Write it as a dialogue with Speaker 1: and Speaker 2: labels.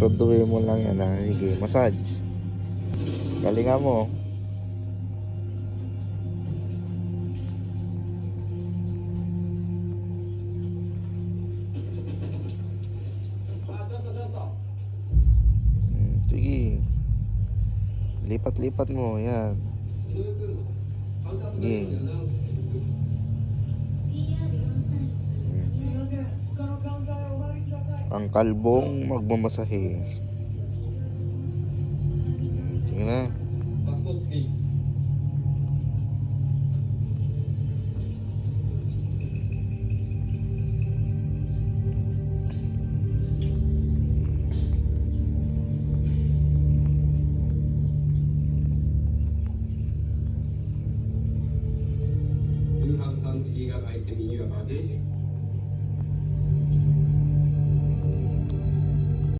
Speaker 1: Roduin mo lang yan ha. Sige, massage. Galingan mo. Hmm, Sige. Lipat-lipat mo. Yan. Sige.
Speaker 2: ang kalbong magmamasahe tingnan na You
Speaker 1: have some illegal item in your.